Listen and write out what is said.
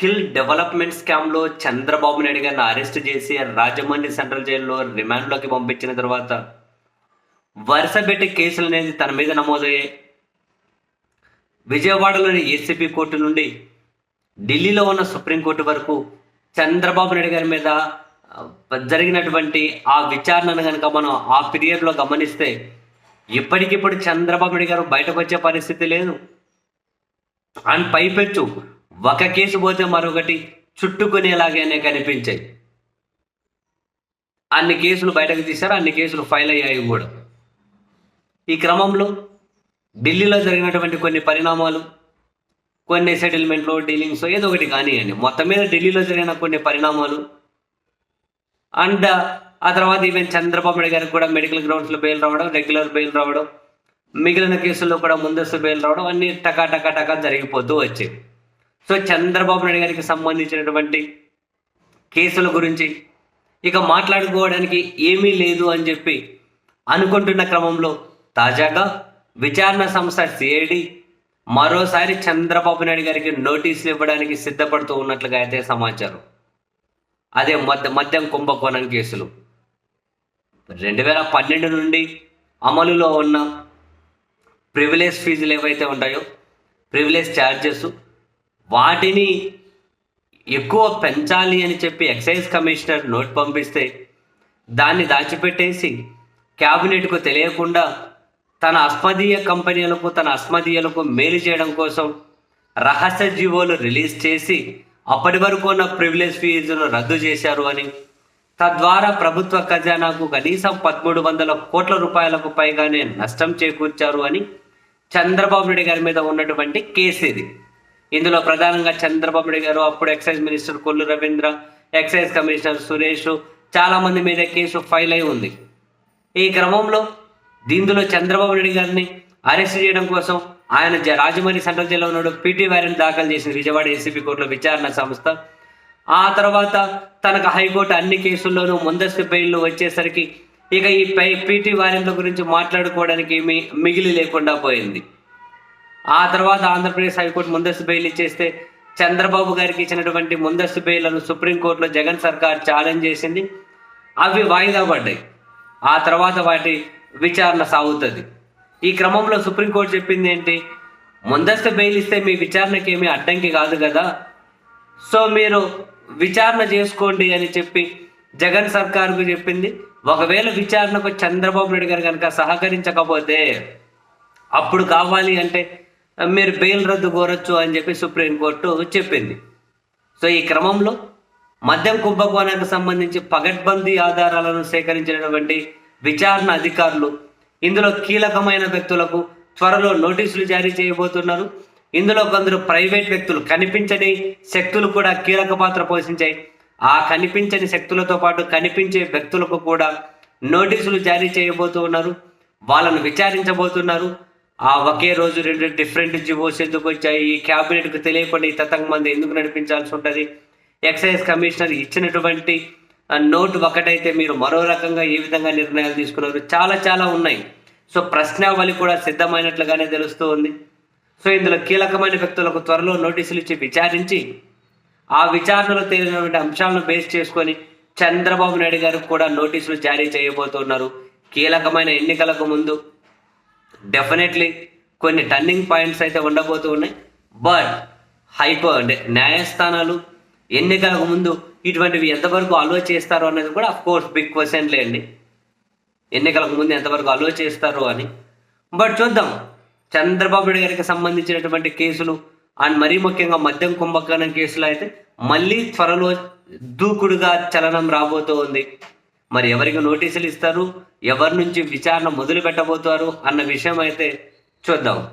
Skill development స్కామ్లో చంద్రబాబు నాయుడు గారిని arrest చేసి రాజమండ్రి సెంట్రల్ జైల్లో రిమాండ్లోకి పంపించిన తర్వాత వరుస పెట్టి కేసులు అనేది తన మీద నమోదయ్యాయి. విజయవాడలోని ఏసీపీ కోర్టు నుండి ఢిల్లీలో ఉన్న సుప్రీంకోర్టు వరకు చంద్రబాబు నాయుడు గారి మీద జరిగినటువంటి ఆ విచారణను కనుక మనం ఆ పీరియడ్లో గమనిస్తే ఇప్పటికిప్పుడు చంద్రబాబు నాయుడు గారు బయటకు వచ్చే పరిస్థితి లేదు. అండ్ పైపెచ్చు ఒక కేసు పోతే మరొకటి చుట్టుకునేలాగానే కనిపించాయి. అన్ని కేసులు బయటకు తీశారు అన్ని కేసులు ఫైల్ అయ్యాయి కూడా. ఈ క్రమంలో ఢిల్లీలో జరిగినటువంటి కొన్ని పరిణామాలు కొన్ని సెటిల్మెంట్లో డీలింగ్స్ ఏదో ఒకటి కానివ్వండి మొత్తం మీద ఢిల్లీలో జరిగిన కొన్ని పరిణామాలు అండ్ ఆ తర్వాత ఈవెన్ చంద్రబాబు నాయుడు గారికి కూడా మెడికల్ గ్రౌండ్స్లో బెయిల్ రావడం రెగ్యులర్ బెయిల్ రావడం మిగిలిన కేసుల్లో కూడా ముందస్తు బెయిల్ రావడం అన్ని టకా టకా టకా జరిగిపోతూ వచ్చాయి. సో చంద్రబాబు నాయుడు గారికి సంబంధించినటువంటి కేసుల గురించి ఇక మాట్లాడుకోవడానికి ఏమీ లేదు అని చెప్పి అనుకుంటున్న క్రమంలో తాజాగా విచారణ సంస్థ సిఐడి మరోసారి చంద్రబాబు నాయుడు గారికి నోటీసులు ఇవ్వడానికి సిద్ధపడుతూ ఉన్నట్లుగా అయితే సమాచారం. అదే మద్య మద్యం కుంభకోణం కేసులు. రెండు వేల పన్నెండు నుండి అమలులో ఉన్న ప్రివిలేజ్ ఫీజులు ఏవైతే ఉంటాయో ప్రివిలేజ్ ఛార్జెస్ వాటిని ఎక్కువ పెంచాలి అని చెప్పి ఎక్సైజ్ కమిషనర్ నోట్ పంపిస్తే దాన్ని దాచిపెట్టేసి క్యాబినెట్కు తెలియకుండా తన అస్మదీయ కంపెనీలకు తన అస్మదీయులకు మేలు చేయడం కోసం రహస్య జీవోలు రిలీజ్ చేసి అప్పటి వరకు ఉన్న ప్రివిలేజ్ ఫీజును రద్దు చేశారు అని తద్వారా ప్రభుత్వ ఖజానాకు కనీసం పదమూడు వందల కోట్ల రూపాయలకు పైగానే నష్టం చేకూర్చారు అని చంద్రబాబు నాయుడు గారి మీద ఉన్నటువంటి కేసు ఇది. ఇందులో ప్రధానంగా చంద్రబాబు నాయుడు గారు అప్పుడు excise minister Kollu Ravindra excise commissioner Suresh చాలా మంది మీద కేసు ఫైల్ అయి ఉంది. ఈ క్రమంలో దీందులో చంద్రబాబు నాయుడు గారిని అరెస్ట్ చేయడం కోసం ఆయన జ- రాజమండ్రి సెంట్రల్ జైల్లో ఉన్నాడు. పీటీ వారెంట్ దాఖలు చేసింది విజయవాడ ఏసీబీ కోర్టులో విచారణ సంస్థ. ఆ తర్వాత తనకు హైకోర్టు అన్ని కేసుల్లోనూ ముందస్తు బెయిల్ వచ్చేసరికి ఇక ఈ పై పీటీ వారెంట్ల గురించి మాట్లాడుకోవడానికి మిగిలి లేకుండా పోయింది. ఆ తర్వాత ఆంధ్రప్రదేశ్ హైకోర్టు ముందస్తు బెయిల్ ఇచ్చేస్తే చంద్రబాబు గారికి ఇచ్చినటువంటి ముందస్తు బెయిల్ను సుప్రీంకోర్టులో జగన్ సర్కార్ ఛాలెంజ్ చేసింది. అవి వాయిదా పడ్డాయి. ఆ తర్వాత వాటి విచారణ సాగుతుంది. ఈ క్రమంలో సుప్రీంకోర్టు చెప్పింది ఏంటి? ముందస్తు బెయిల్ ఇస్తే మీ విచారణకి ఏమీ అడ్డంకి కాదు కదా. సో మీరు విచారణ చేసుకోండి అని చెప్పి జగన్ సర్కార్కు చెప్పింది. ఒకవేళ విచారణకు చంద్రబాబు నాయుడు గారు కనుక సహకరించకపోతే అప్పుడు కావాలి అంటే మీరు బెయిల్ రద్దు కోరొచ్చు అని చెప్పి సుప్రీంకోర్టు చెప్పింది. సో ఈ క్రమంలో మద్యం కుంభకోణానికి సంబంధించి పగడ్బందీ ఆధారాలను సేకరించినటువంటి విచారణ అధికారులు ఇందులో కీలకమైన వ్యక్తులకు త్వరలో నోటీసులు జారీ చేయబోతున్నారు. ఇందులో కొందరు ప్రైవేట్ వ్యక్తులు కనిపించని శక్తులు కూడా కీలక పాత్ర పోషించాయి. ఆ కనిపించని శక్తులతో పాటు కనిపించే వ్యక్తులకు కూడా నోటీసులు జారీ చేయబోతున్నారు వాళ్ళను విచారించబోతున్నారు. ఆ ఒకే రోజు రెండు డిఫరెంట్ జివోస్ ఎందుకు వచ్చాయి? ఈ క్యాబినెట్కు తెలియకుండా ఈ తతంగ మంది ఎందుకు నడిపించాల్సి ఉంటుంది? ఎక్సైజ్ కమిషనర్ ఇచ్చినటువంటి ఆ, నోట్ ఒకటైతే మీరు మరో రకంగా ఏ విధంగా నిర్ణయాలు తీసుకున్నారు? చాలా చాలా ఉన్నాయి. సో ప్రశ్నావళి కూడా సిద్ధమైనట్లుగానే తెలుస్తూ ఉంది. సో ఇందులో కీలకమైన వ్యక్తులకు త్వరలో నోటీసులు ఇచ్చి విచారించి ఆ విచారణలో తేలినటువంటి అంశాలను బేస్ చేసుకొని చంద్రబాబు నాయుడు గారికి కూడా నోటీసులు జారీ చేయబోతున్నారు. కీలకమైన ఎన్నికలకు ముందు డెఫినెట్లీ కొన్ని టర్నింగ్ పాయింట్స్ అయితే ఉండబోతూ ఉన్నాయి. బట్ హైకో అంటే న్యాయస్థానాలు ఎన్నికలకు ముందు ఇటువంటివి ఎంతవరకు అలో చేస్తారు అనేది కూడా అఫ్ కోర్స్ బిగ్ క్వశ్చన్ లేండి ఎన్నికలకు ముందు ఎంతవరకు అలో చేస్తారు అని. బట్ చూద్దాం. చంద్రబాబు నాయుడు గారికి సంబంధించినటువంటి కేసులు అండ్ మరీ ముఖ్యంగా మద్యం కుంభకోణం కేసులు అయితే మళ్ళీ త్వరలో దూకుడుగా చలనం రాబోతూ ఉంది. మరి ఎవరికి నోటీసులు ఇస్తారు? ఎవరి నుంచి విచారణ మొదలు పెట్టబోతారు అన్న విషయం అయితే చూద్దాం.